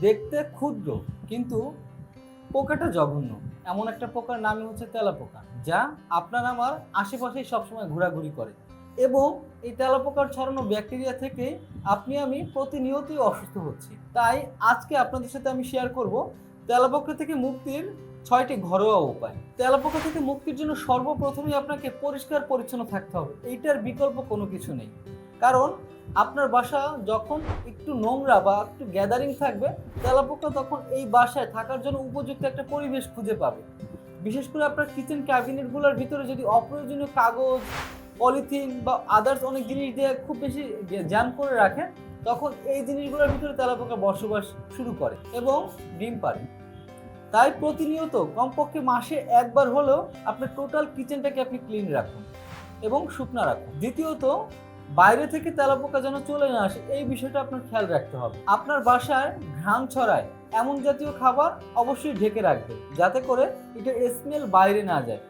দেখতে ক্ষুদ্র, কিন্তু পোকাটা জঘন্য। এমন একটা পোকার নামই হচ্ছে তেলাপোকা, যা আপনার আমার আশেপাশেই সবসময় ঘোরাঘুরি করে। এবং এই তেলাপোকার ছড়ানো ব্যাকটেরিয়া থেকে আপনি আমি প্রতিনিয়তই অসুস্থ হচ্ছি। তাই আজকে আপনাদের সাথে আমি শেয়ার করব তেলাপোকা থেকে মুক্তির ছয়টি ঘরোয়া উপায়। তেলাপোকা থেকে মুক্তির জন্য সর্বপ্রথমেই আপনাকে পরিষ্কার পরিচ্ছন্ন থাকতে হবে। এইটার বিকল্প কোনো কিছু নেই। কারণ আপনার বাসা যখন একটু নোংরা বা একটু গ্যাদারিং থাকবে, তেলাপোকা তখন এই বাসায় থাকার জন্য উপযুক্ত একটা পরিবেশ খুঁজে পাবে। বিশেষ করে আপনার কিচেন ক্যাবিনেটগুলোর ভিতরে যদি অপ্রয়োজনীয় কাগজ পলিথিন বা আদার্স অনেক জিনিস দিয়ে খুব বেশি জ্যাম করে রাখেন তখন এই জিনিসগুলোর ভিতরে তেলাপোকা বসবাস শুরু করে এবং ডিম পারে তাই প্রতিনিয়ত কমপক্ষে মাসে একবার হলেও আপনার টোটাল কিচেনটাকে আপনি ক্লিন রাখুন এবং শুকনা রাখুন। দ্বিতীয়ত বাইরে থেকে তেলাপোকা যেন চলে না আসে, এই বিষয়টা আপনার খেয়াল রাখতে হবে। আপনার বাসায় ঘ্রাণ ছড়ায় এমন জাতীয় খাবার অবশ্যই ঢেকে রাখবে, যাতে করে এটা স্মেল বাইরে না যায়।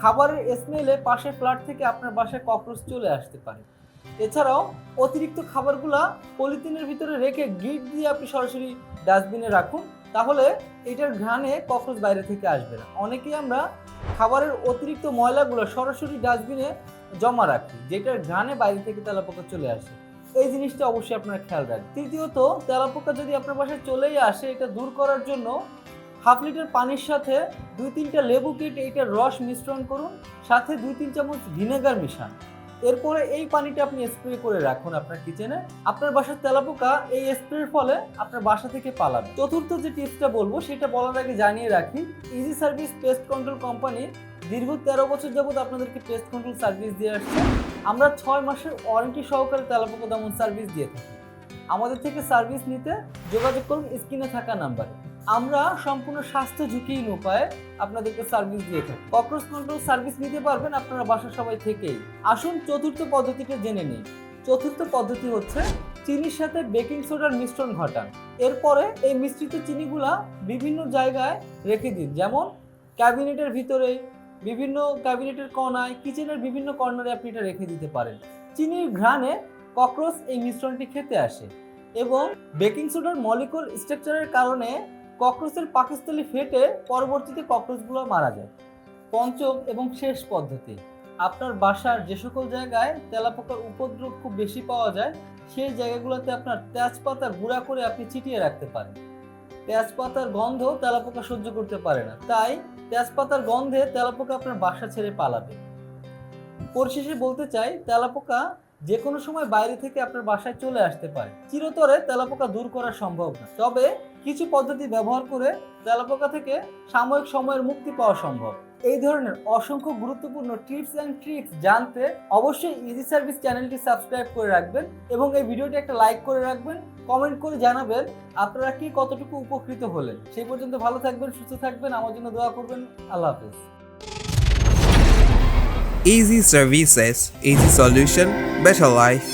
খাবারের স্মেলে পাশে ফ্ল্যাট থেকে আপনার বাসায় ককরোচ চলে আসতে পারে। এছাড়াও অতিরিক্ত খাবারগুলা পলিথিনের ভিতরে রেখে গিট দিয়ে আপনি সরাসরি ডাস্টবিনে রাখুন। তাহলে এটার ঘ্রাণে ককরোচ বাইরে থেকে আসবে না। অনেকেই আমরা খাবারের অতিরিক্ত ময়লাগুলো সরাসরি ডাস্টবিনে জমা রাখি, যেটার ঘ্রাণে বাইরে থেকে তেলাপোকা চলে আসে। এই জিনিসটা অবশ্যই আপনারা খেয়াল রাখবেন। তৃতীয়ত, তেলাপোকা যদি আপনার বাসায় চলেই আসে, এটা দূর করার জন্য হাফ লিটার পানির সাথে দুই তিনটা লেবু কেটে এইটার রস মিশ্রণ করুন, সাথে দুই তিন চামচ ভিনেগার মিশান। এরপরে এই পানিটা আপনি স্প্রে করে রাখুন আপনার কিচেনে আপনার বাসার তেলাপোকা এই স্প্রের ফলে আপনার বাসা থেকে পালাবে। চতুর্থ যে টিপসটা বলব, সেটা বলার আগে জানিয়ে রাখি easy service pest control company দীর্ঘ তেরো বছর যাবত আপনাদেরকে পেস্ট কন্ট্রোল সার্ভিস দিয়ে আসছে। আমরা ছয় মাসের ওয়ারেন্টি সহকারে তেলাপোকা দমন সার্ভিস দিয়ে থাকি। আমাদের থেকে সার্ভিস নিতে যোগাযোগ করুন স্ক্রিনে থাকা নাম্বারে আমরা সম্পূর্ণ স্বাস্থ্য ঝুঁকিহীন উপায়ে আপনাদেরকে সার্ভিস দিয়ে থাকি। ককরোচ কন্ট্রোল সার্ভিস নিতে পারবেন আপনারা বাসার সবাই থেকেই। আসুন চতুর্থ পদ্ধতিটা জেনে নিই। চতুর্থ পদ্ধতি হচ্ছে চিনির সাথে বেকিং সোডার মিশ্রণ ঘটান। এরপরে এই মিশ্রিত চিনিগুলা বিভিন্ন জায়গায় রেখে দিন। যেমন ক্যাবিনেটের ভিতরে, বিভিন্ন ক্যাবিনেটের কণায়, কিচেনের বিভিন্ন কর্নারে আপনি এটা রেখে দিতে পারেন। চিনির ঘ্রাণে ককরোচ এই মিশ্রণটি খেতে আসে এবং বেকিং সোডার মলিকুল স্ট্রাকচারের কারণে ককরোচের পাকস্থলী ফেটে পরবর্তীতে ককরোচগুলো মারা যায়। পঞ্চম এবং শেষ পদ্ধতি। আপনার বাসার যে সকল জায়গায় তেলাপোকার উপদ্রব খুব বেশি পাওয়া যায়, সেই জায়গাগুলোতে আপনার তেজপাতা গুঁড়া করে আপনি চিটিয়ে রাখতে পারেন। তেজপাতার গন্ধ তেলাপোকা সহ্য করতে পারে না। তাই তেজপাতার গন্ধে তেলাপোকা আপনার বাসা ছেড়ে পালাবে। পরিশেষে বলতে চাই, তেলাপোকা যে কোনো সময় বাইরে থেকে আপনার বাসায় চলে আসতে পারে। চিরতরে তেলাপোকা দূর করা সম্ভব না। তবে কিছু পদ্ধতি ব্যবহার করে তেলাপোকা থেকে সাময়িক সময়ের মুক্তি পাওয়া সম্ভব। এই ধরনের অসংখ্য গুরুত্বপূর্ণ টিপস অ্যান্ড ট্রিক্স জানতে অবশ্যই ইজি সার্ভিস চ্যানেলটি সাবস্ক্রাইব করে রাখবেন এবং এই ভিডিওটি একটা লাইক করে রাখবেন কমেন্ট করে জানাবেন আপনারা কি কতটুকু উপকৃত হলেন। সেই পর্যন্ত ভালো থাকবেন সুস্থ থাকবেন আমার জন্য দোয়া করবেন আল্লাহ হাফেজ। Easy Services, Easy Solution, Better Life.